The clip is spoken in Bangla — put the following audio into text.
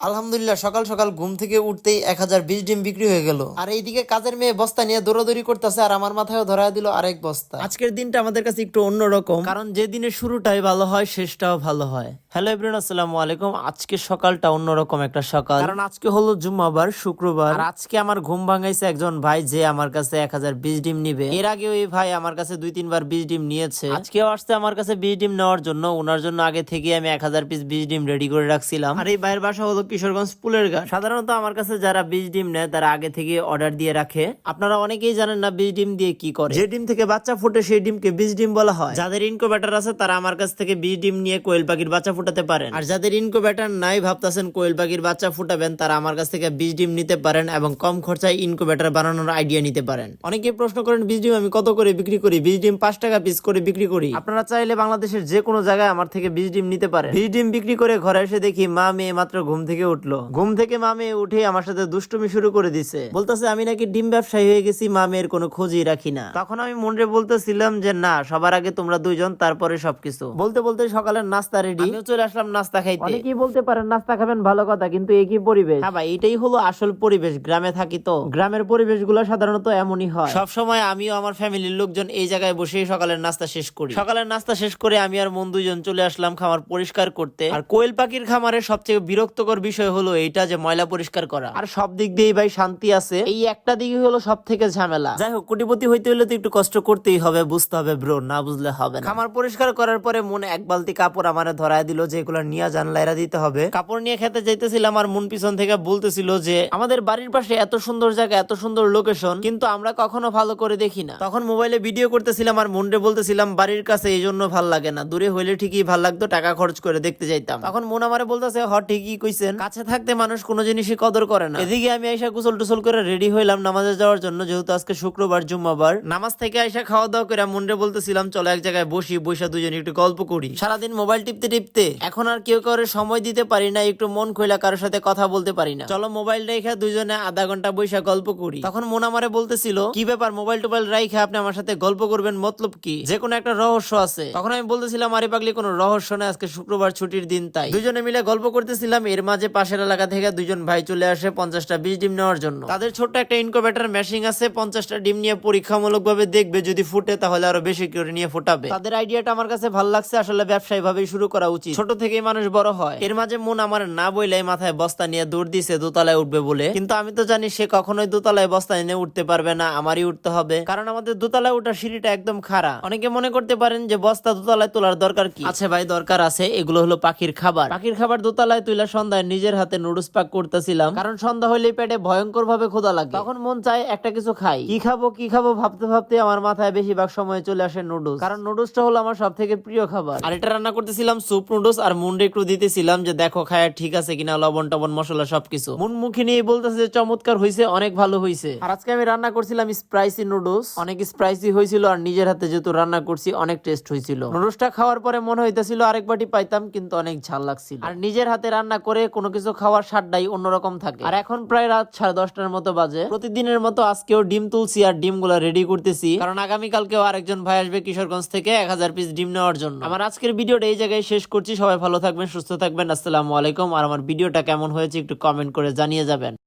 আলহামদুলিল্লাহ সকাল সকাল ঘুম থেকে উঠতেই এক হাজার বিশ ডিম বিক্রি হয়ে গেল। আর এইদিকে কাজের মেয়ে বস্তা নিয়ে দৌড়াদৌড়ি করতেছে আর আমার মাথায় ধরা দিল আরেক বস্তা। আজকের দিনটা আমাদের কাছে একটু অন্যরকম। কারণ যে দিনের শুরুটাই ভালো হয় শেষটাও ভালো হয়। হ্যালো এভরিওয়ান আসসালামু আলাইকুম। আজকে সকালটা অন্যরকম একটা সকাল। কারণ আজকে হলো জুম্মাবার শুক্রবার। আর আজকে আমার ঘুম ভাঙাইছে একজন ভাই যে আমার কাছে এক হাজার বিশ ডিম নিবে। এর আগে ওই ভাই আমার কাছে দুই তিনবার বিশ ডিম নিয়েছে। আজকেও আসছে আমার কাছে বিশ ডিম নেওয়ার জন্য। ওনার জন্য আগে থেকে আমি এক হাজার পিস বিশ ডিম রেডি করে রাখছিলাম। আর এই ভাইয়ের বাসা হলো কিশোরগঞ্জ পুলের ঘাট সাধারণত আমার কাছে যারা বিশ ডিম নেয় তারা আগে থেকে অর্ডার দিয়ে রাখে। আপনারা অনেকেই জানেন না বিশ ডিম দিয়ে কি করে। যে ডিম থেকে বাচ্চা ফুটে সেই ডিমকে বিশ ডিম বলা হয়। যাদের ইনকোভেটার আছে তারা আমার কাছ থেকে বিশ ডিম নিয়ে কোয়েল পাখির বাচ্চা ফুটাতে পারেন। আর যাদের ইনকোভেটার নাই ভাবতাছেন কোয়েল পাখির বাচ্চা ফুটাবেন তারা আমার কাছ থেকে বিশ ডিম নিতে পারেন এবং কম খরচায় ইনকোভেটার বানানোর আইডিয়া নিতে পারেন। অনেকে প্রশ্ন করেন বীজ ডিম আমি কত করে বিক্রি করি? বীজ ডিম পাঁচ টাকা পিস করে বিক্রি করি? আপনারা চাইলে বাংলাদেশের যে কোনো জায়গায় আমার থেকে বীজ ডিম নিতে পারেন। বীজ ডিম বিক্রি করে ঘরে এসে দেখি মা মেয়ে মাত্র ঘুম থেকে উঠল। ঘুম থেকে মা মেয়ে উঠে আমার সাথে দুষ্টুমি শুরু করে দিছে। বলতেছে আমি নাকি ডিম ব্যবসায়ী হয়ে গেছি মা মেয়ের কোনো খোঁজই রাখি না। তখন আমি মনে বলতেছিলাম যে না সবার আগে তোমরা দুইজন তারপরে সবকিছু। বলতে বলতে সকালের নাস্তা রেডি আমিও চলে আসলাম নাস্তা খাইতে। অনেকেই বলতে পারেন নাস্তা খাবেন ভালো কথা কিন্তু একই পরিবেশ? হ্যাঁ ভাই এটাই হলো আসল পরিবেশ গ্রামে থাকি তো। গ্রামের পরিবেশগুলো সাধারণত এমনই হয়। সব সময় আমিও আমার ফ্যামিলির লোকজন এই জায়গায় বসেই সকালের নাস্তা শেষ করি। সকালের নাস্তা শেষ করে আমি আর মন দুইজন চলে আসলাম খামার পরিষ্কার করতে। আর কোয়েল পাখির খামারে সবচেয়ে বিরক্তকর বিষয় হলো এইটা যে ময়লা পরিষ্কার করা। আর সব দিক দিয়েই ভাই শান্তি আছে। এই একটা দিকে হলো সব থেকে ঝামেলা। যাই হোক কোটিপতি হইতে হলে তো একটু কষ্ট করতেই হবে বুঝতে হবে ব্রো না বুঝলে হবে না। খামার পরিষ্কার করার পরে মনে এক বালতি কাপড় আমারে ধরায় দিল যে এগুলো নিয়ে যান লাইরা দিতে হবে। কাপড় নিয়ে খেতে যাইতেছিলাম আর মন পিছন থেকে বলতেছিল যে আমাদের বাড়ির পাশে এত সুন্দর জায়গা এত সুন্দর লোকেশন কিন্তু আমরা কখনো ভালো করে দেখি না। তখন মোবাইলে ভিডিও করতেছিলাম আর মনরে বলতেছিলাম বাড়ির কাছে এই জন্য ভালো লাগে না দূরে হইলে ঠিকই ভালো লাগতো টাকা খরচ করে দেখতে যাইতাম। তখন মন আমারে বলতেছে হ ঠিকই কইছেন। কাছে থাকতে মানুষ কোনো জিনিসই কদর করে না। এদিকে আমি আইসা গোসল টুসল করে রেডি হইলাম নামাজে যাওয়ার জন্য যেহেতু আজকে শুক্রবার জুম্মাবার। নামাজ থেকে আইসা খাওয়া দাওয়া করে মনরে বলতেছিলাম চলো এক জায়গায় বসি বসে দুজনে একটু গল্প করি। সারাদিন মোবাইল টিপতে টিপতে এখন আর কেউ কারোর সময় দিতে পারি না একটু মন খোলা কারোর সাথে কথা বলতে পারি না। চলো মোবাইল রেখে দুজনে আধা ঘণ্টা বৈশা গল্প করি। তখন মন আমারে বলতেছিল কি ব্যাপার মোবাইল টোবাইল রাইখে আপনি আমার সাথে গল্প করবেন মতলব কি? যে কোনো একটা রহস্য আছে। তখন আমি বলতেছিলাম আরে পাগলি কোনো রহস্য না আজকে শুক্রবার ছুটির দিন তাই। দুজনে মিলে গল্প করতেছিলাম এর মাঝে পাশের এলাকা থেকে দুজন ভাই চলে আসে পঞ্চাশটা বিশ ডিম নেওয়ার জন্য। তাদের ছোট্ট একটা ইনকোভেটার মেশিন আছে, পঞ্চাশটা ডিম নিয়ে পরীক্ষামূলক ভাবে দেখবে, যদি ফুটে তাহলে আরও বেশি করে নিয়ে ফুটাবে। তাদের আইডিয়াটা আমার কাছে ভালো লাগছে, আসলে ব্যবসায়ী ভাবে শুরু করা উচিত। ছোট থেকেই মানুষ বড় হয়। এর মাঝে মন আমার না বইলাই মাথায় বস্তা নিয়ে দৌড় দিছে, দোতলায় উঠবে বলে। কিন্তু আমি তো জানি সে কখনোই দোতলায় বস্তা এনে উঠতে পারবে না, আমারই উঠতে হবে। কারণ আমাদের দোতলায় উঠার সিঁড়িটা একদম খাড়া। অনেকে মনে করতে পারেন যে বস্তা দোতলায় তোলার দরকার কি? আছে ভাই, দরকার আছে, এগুলো হলো পাখির খাবার। পাখির খাবার দোতলায় তুইলা সন্ধ্যায় নিজের হাতে নুডলস পাক করতেছিলাম। কারণ সন্ধ্যা হইলেই পেটে ভয়ঙ্কর ভাবে ক্ষুধা লাগে। তখন মন চায় একটা কিছু খাই। কি খাব কি খাব ভাবতে ভাবতে আমার মাথায় বেশিরভাগ সময় চলে আসে নুডলস কারণ নুডলসটা হলো আমার সব থেকে প্রিয় খাবার। আর এটা রান্না করতেছিলাম স্যুপ নুডলস আর মুন্ডে একটু দিতেছিলাম যে দেখো খায়া ঠিক আছে কিনা লবণ টবণ মশলা সবকিছু। মুন মুখে নিয়ে বলতেছে যে চমৎকার হয়েছে অনেক ভালো হয়েছে আর আজকে আমি রান্না করছিলাম স্পাইসি নুডলস অনেক স্পাইসি হয়েছিল আর নিজের হাতে যেহেতু রান্না করছি অনেক টেস্ট হয়েছিল নুডলসটা খাওয়ার পরে মনে হইতেছিল আরেক বাটি পাইতাম কিন্তু অনেক ঝাল লাগছিল। আর নিজের হাতে রান্না করে কোনো কিছু খাওয়ার স্বাদটাই অন্যরকম থাকে। আর এখন প্রায় রাত সাড়ে দশটার মতো বাজে। প্রতিদিনের মতো আজকেও ডিম তুলছি আর ডিমগুলা রেডি করতেছি। কারণ আগামীকালকেও আরেকজন ভাই আসবে কিশোরগঞ্জ থেকে এক হাজার পিস ডিম নেওয়ার জন্য। আমার আজকের ভিডিওটা এই জায়গায় শেষ করছি। সবাই ভালো থাকবেন সুস্থ থাকবেন। আসসালামু আলাইকুম। আর আমার ভিডিওটা কেমন হয়েছে একটু কমেন্ট করে জানিয়ে যাবেন।